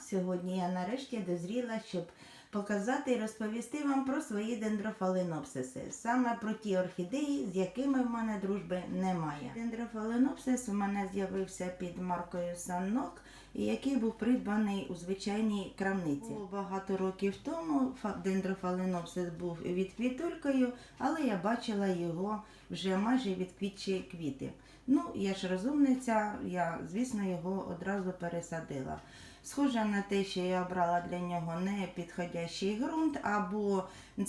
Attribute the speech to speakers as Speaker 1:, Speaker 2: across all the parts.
Speaker 1: Сьогодні я нарешті дозріла, щоб показати і розповісти вам про свої дендрофаленопсиси. Саме про ті орхідеї, з якими в мене дружби немає. Дендрофаленопсис у мене з'явився під маркою Саннок, який був придбаний у звичайній крамниці. Було Багато років тому дендрофаленопсис був відквітулькою, але я бачила його вже майже відквітчі квіти. Ну, я ж розумниця, я, звісно, його одразу пересадила. Схоже на те, що я обрала для нього не підходящий ґрунт, або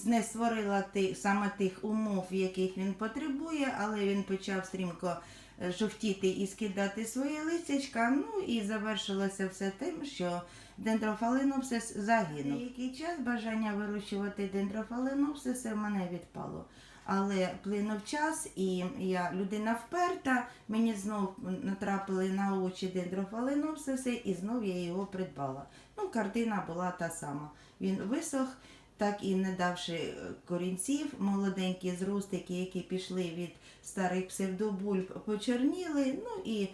Speaker 1: не створила ти, саме тих умов, яких він потребує, але він почав стрімко е, жовтіти і скидати свої листячка. Ну і завершилося все тим, що дендрофаленопсис загинув. Який час бажання вирощувати дендрофаленопсиси в мене відпало. Але плинув час, і я людина вперта, мені знов натрапили на очі дендрофаленопсиси, і знов я його придбала. Ну, картина була та сама. Він висох, так і не давши е, корінців, молоденькі зростики, які пішли від старих псевдобульб, почорніли. Ну і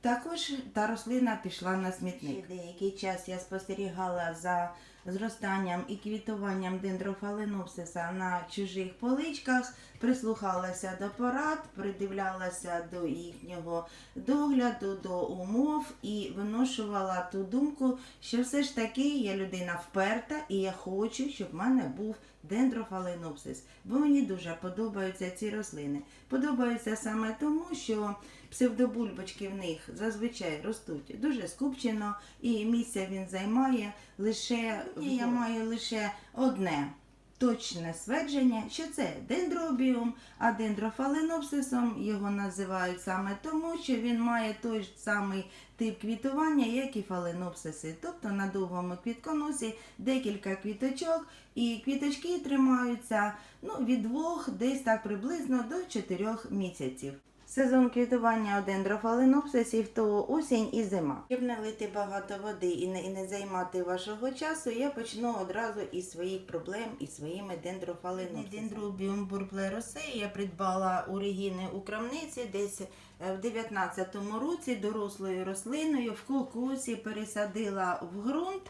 Speaker 1: також та рослина пішла на смітник. Ще деякий час я спостерігала за зростанням і квітуванням дендрофаленопсиса на чужих поличках, прислухалася до порад, придивлялася до їхнього догляду, до умов і виношувала ту думку, що все ж таки я людина вперта і я хочу, щоб в мене був дендрофаленопсис, бо мені дуже подобаються ці рослини. Подобаються саме тому, що псевдобульбочки в них зазвичай ростуть дуже скупчено, і місця він займає лише я маю лише одне. Точне ствердження, що це дендробіум, а дендрофаленопсисом його називають саме тому, що він має той ж самий тип квітування, як і фаленопсиси. Тобто на довгому квітконосі декілька квіточок, і квіточки тримаються ну, від двох, десь так приблизно до чотирьох місяців. Сезон квітування у дендрофаленопсисів то осінь і зима. Щоб не лити багато води і не, і не займати вашого часу, я почну одразу із своїх проблем із своїми дендрофаленопсисами. Дендробіум бурплеросеї я придбала у Регіни у крамниці десь е, в 19-му році дорослою рослиною в кокосі пересадила в ґрунт.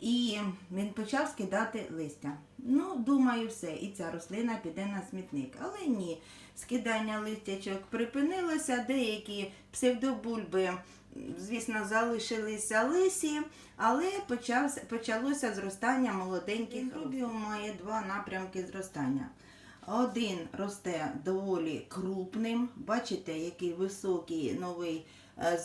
Speaker 1: І він почав скидати листя. Ну, думаю, все, і ця рослина піде на смітник. Але ні, скидання листячок припинилося, деякі псевдобульби, звісно, залишилися лисі, але почався, почалося зростання молоденьких рубіум має два напрямки зростання. Один росте доволі крупним, бачите, який високий новий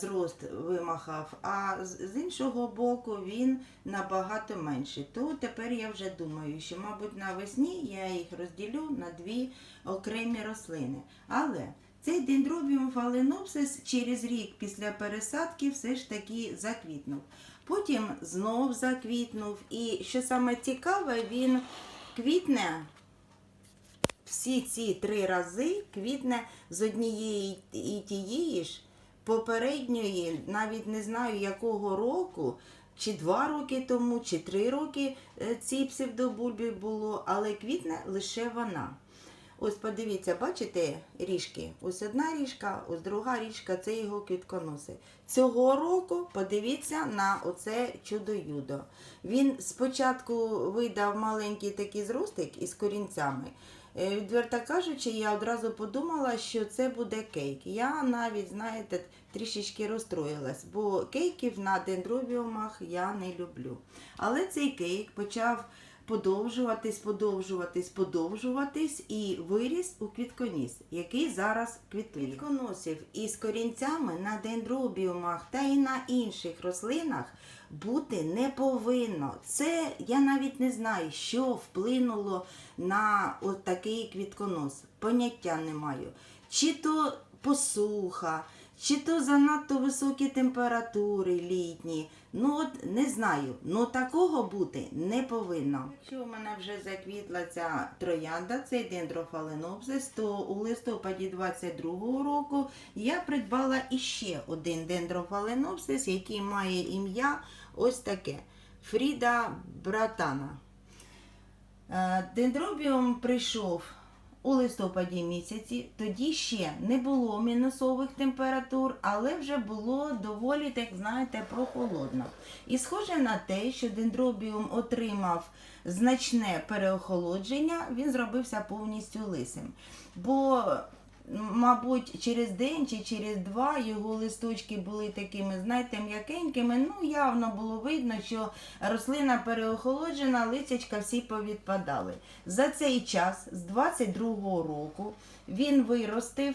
Speaker 1: зрост вимахав, а з іншого боку він набагато менший. То тепер я вже думаю, що, мабуть, навесні я їх розділю на дві окремі рослини. Але цей дендробіум фаленопсис через рік після пересадки все ж таки заквітнув. Потім знов заквітнув. І що саме цікаве, він квітне всі ці три рази квітне з однієї і тієї ж попередньої, навіть не знаю якого року, чи два роки тому, чи три роки е, цій псевдобульбі було, але квітне лише вона. Ось подивіться, бачите ріжки? Ось одна ріжка, ось друга ріжка це його квітконоси. Цього року подивіться на оце чудо-юдо. Він спочатку видав маленький такий зростик із корінцями. Е, Відверто кажучи, я одразу подумала, що це буде кейк. Я навіть, знаєте, трішечки розстроїлась, бо кейків на дендробіумах я не люблю. Але цей кейк почав подовжуватись, подовжуватись, подовжуватись і виріс у квітконіс, який зараз квітує. Квітконосів із корінцями на дендробіумах та й на інших рослинах бути не повинно. Це я навіть не знаю, що вплинуло на такий квітконос. Поняття не маю. Чи то посуха, чи то занадто високі температури літні. Ну от не знаю. Ну такого бути не повинно. Якщо у мене вже заквітла ця троянда, цей дендрофаленопсис, то у листопаді 22-го року я придбала іще один дендрофаленопсис, який має ім'я ось таке Фріда Братана. Е, Дендробіум прийшов у листопаді місяці. Тоді ще не було мінусових температур, але вже було доволі, так знаєте, прохолодно. І схоже на те, що дендробіум отримав значне переохолодження, він зробився повністю лисим. Бо Мабуть, через день чи через два його листочки були такими, знаєте, м'якенькими. Ну, явно було видно, що рослина переохолоджена, листячка всі повідпадали. За цей час, з 22-го року, він виростив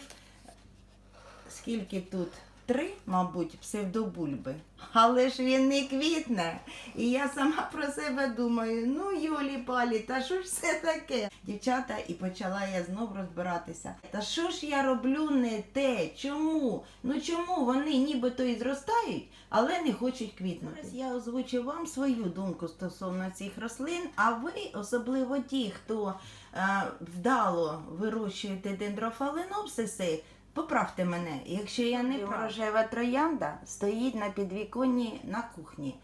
Speaker 1: скільки тут? Три, мабуть, псевдобульби. Але ж він не квітне. І я сама про себе думаю, ну Йолі палі, та що ж це таке? Дівчата, і почала я знов розбиратися. Та що ж я роблю не те? Чому? Ну чому вони нібито і зростають, але не хочуть квітнути? Зараз я озвучу вам свою думку стосовно цих рослин, а ви, особливо ті, хто е, вдало вирощуєте дендрофаленопсиси, Поправте мене, якщо я не права. рожева троянда стоїть на підвіконні на кухні.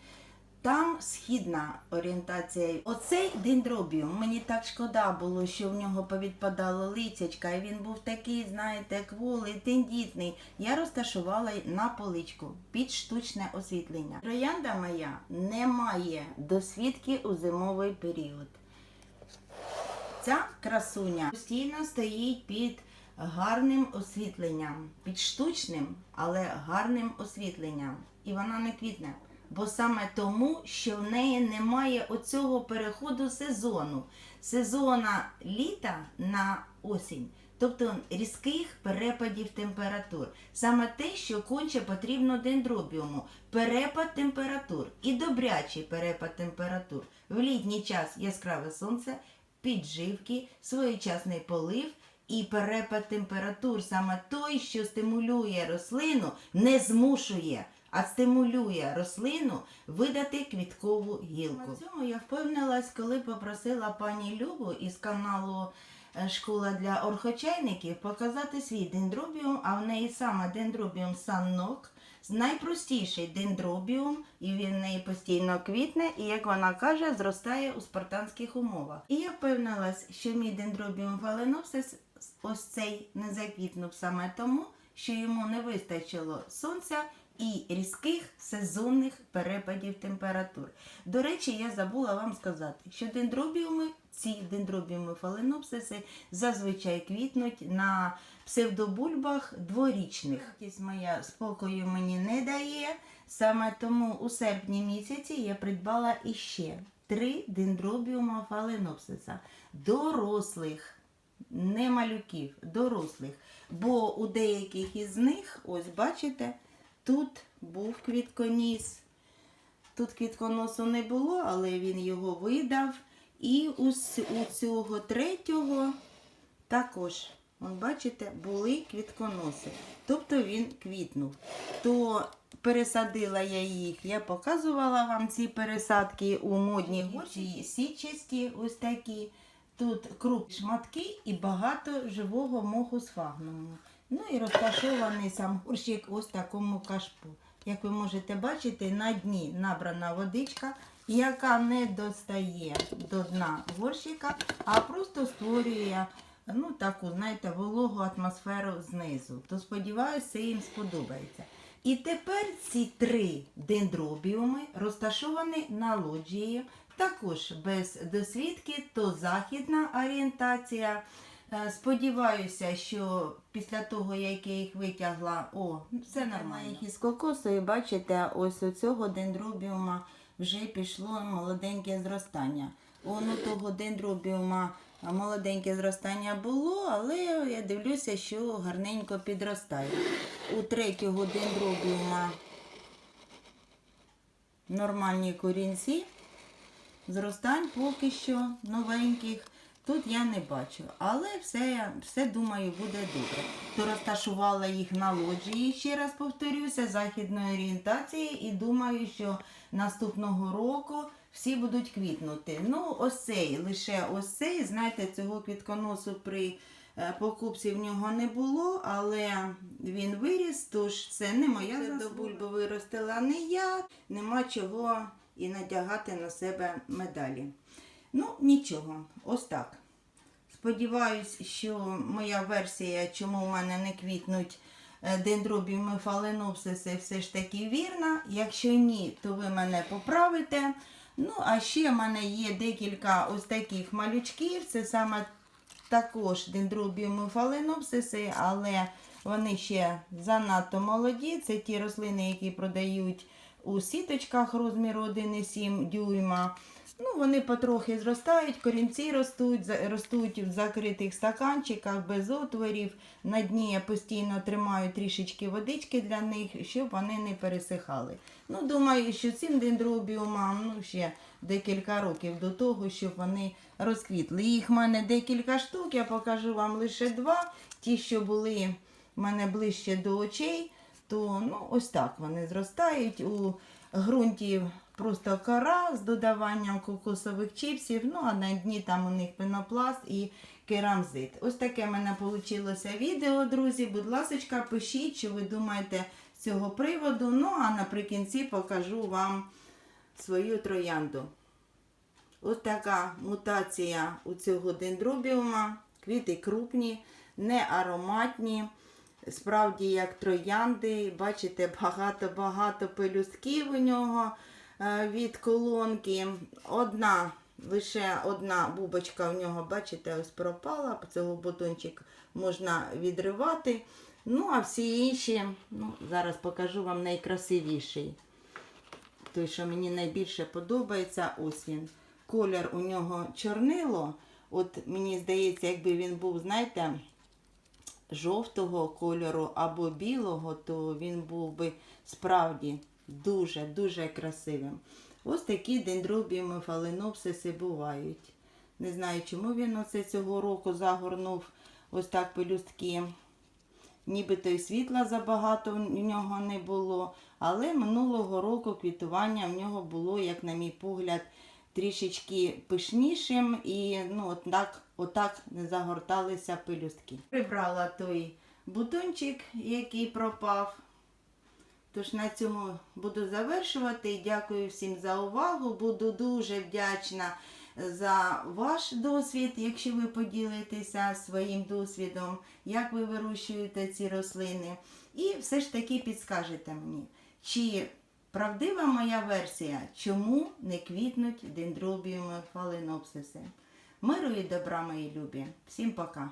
Speaker 1: Там східна орієнтація. Оцей дендробіум, мені так шкода було, що в нього повідпадало лицячка, і він був такий, знаєте, кволий, тендітний. Я розташувала на поличку під штучне освітлення. Троянда моя не має досвідки у зимовий період. Ця красуня постійно стоїть під гарним освітленням, під штучним, але гарним освітленням. І вона не квітне. Бо саме тому, що в неї немає оцього переходу сезону, сезона літа на осінь, тобто різких перепадів температур. Саме те, що конче потрібно дендробіуму, перепад температур і добрячий перепад температур. В літній час яскраве сонце, підживки, своєчасний полив і перепад температур саме той, що стимулює рослину, не змушує, а стимулює рослину видати квіткову гілку. На цьому я впевнилась, коли попросила пані Любу із каналу е, Школа для орхочайників показати свій дендробіум, а в неї саме дендробіум саннок. Найпростіший дендробіум, і він неї постійно квітне, і, як вона каже, зростає у спартанських умовах. І я впевнилась, що мій дендробіум фаленопсис ось цей не заквітнув саме тому, що йому не вистачило сонця і різких сезонних перепадів температур. До речі, я забула вам сказати, що дендробіуми, ці дендробіуми фаленопсиси зазвичай квітнуть на псевдобульбах дворічних. Кількість моя спокою мені не дає. Саме тому у серпні місяці я придбала іще три дендробіума фаленопсиса дорослих не малюків, дорослих. Бо у деяких із них, ось бачите, тут був квітконіс. Тут квітконосу не було, але він його видав. І у, у цього третього також, от бачите, були квітконоси. Тобто він квітнув. То пересадила я їх, я показувала вам ці пересадки у модній горщі, січасті ось такі. Тут крупні шматки і багато живого моху з фагнуму. Ну і розташований сам горщик ось такому кашпу. Як ви можете бачити, на дні набрана водичка, яка не достає до дна горщика, а просто створює ну, таку, знаєте, вологу атмосферу знизу. То сподіваюся, це їм сподобається. І тепер ці три дендробіуми розташовані на лоджії також без досвідки, то західна орієнтація. Е, Сподіваюся, що після того, як я їх витягла, о, все нормально. їх із кокосу, і бачите, ось у цього дендробіума вже пішло молоденьке зростання. Он у того дендробіума молоденьке зростання було, але я дивлюся, що гарненько підростає. У третього дендробіума нормальні корінці. Зростань поки що новеньких тут я не бачу. Але все, все думаю, буде добре. То розташувала їх на лоджії, ще раз повторюся, західної орієнтації і думаю, що наступного року всі будуть квітнути. Ну, ось цей, лише ось цей, знаєте, цього квітконосу при е, покупці в нього не було, але він виріс, тож це не моя заслуга. до бульби виростила не я, нема чого і надягати на себе медалі. Ну, нічого, ось так. Сподіваюсь, що моя версія, чому в мене не квітнуть е, дендробіуми фаленопсиси, все ж таки вірна. Якщо ні, то ви мене поправите. Ну, а ще в мене є декілька ось таких малючків. Це саме також дендробіуми фаленопсиси, але вони ще занадто молоді. Це ті рослини, які продають у сіточках розміру 1,7 дюйма. Ну, вони потрохи зростають, корінці ростуть, ростуть в закритих стаканчиках без отворів. На дні я постійно тримаю трішечки водички для них, щоб вони не пересихали. Ну, думаю, що цим дендробіумам ну, ще декілька років до того, щоб вони розквітли. Їх в мене декілька штук, я покажу вам лише два. Ті, що були в мене ближче до очей, то ну, ось так вони зростають у ґрунті просто кора з додаванням кокосових чіпсів. Ну, а на дні там у них пенопласт і керамзит. Ось таке в мене вийшло відео, друзі. Будь ласка, пишіть, що ви думаєте з цього приводу. Ну, а наприкінці покажу вам свою троянду. Ось така мутація у цього дендробіума. Квіти крупні, не ароматні. Справді, як троянди, бачите, багато-багато пелюстків у нього е, від колонки. Одна, лише одна бубочка у нього, бачите, ось пропала. Цього бутончик можна відривати. Ну, а всі інші, ну, зараз покажу вам найкрасивіший. Той, що мені найбільше подобається, ось він. Колір у нього чорнило. От мені здається, якби він був, знаєте, жовтого кольору або білого, то він був би справді дуже-дуже красивим. Ось такі дендробіуми фаленопсиси бувають. Не знаю, чому він оце цього року загорнув ось так пелюстки. Нібито і світла забагато в нього не було, але минулого року квітування в нього було, як на мій погляд, трішечки пишнішим і ну, от так, отак не загорталися пелюстки. Прибрала той бутончик, який пропав. Тож на цьому буду завершувати. Дякую всім за увагу. Буду дуже вдячна за ваш досвід, якщо ви поділитеся своїм досвідом, як ви вирощуєте ці рослини. І все ж таки підскажете мені, чи правдива моя версія, чому не квітнуть дендробіуми фаленопсиси. Миру і добра, мої любі. Всім пока!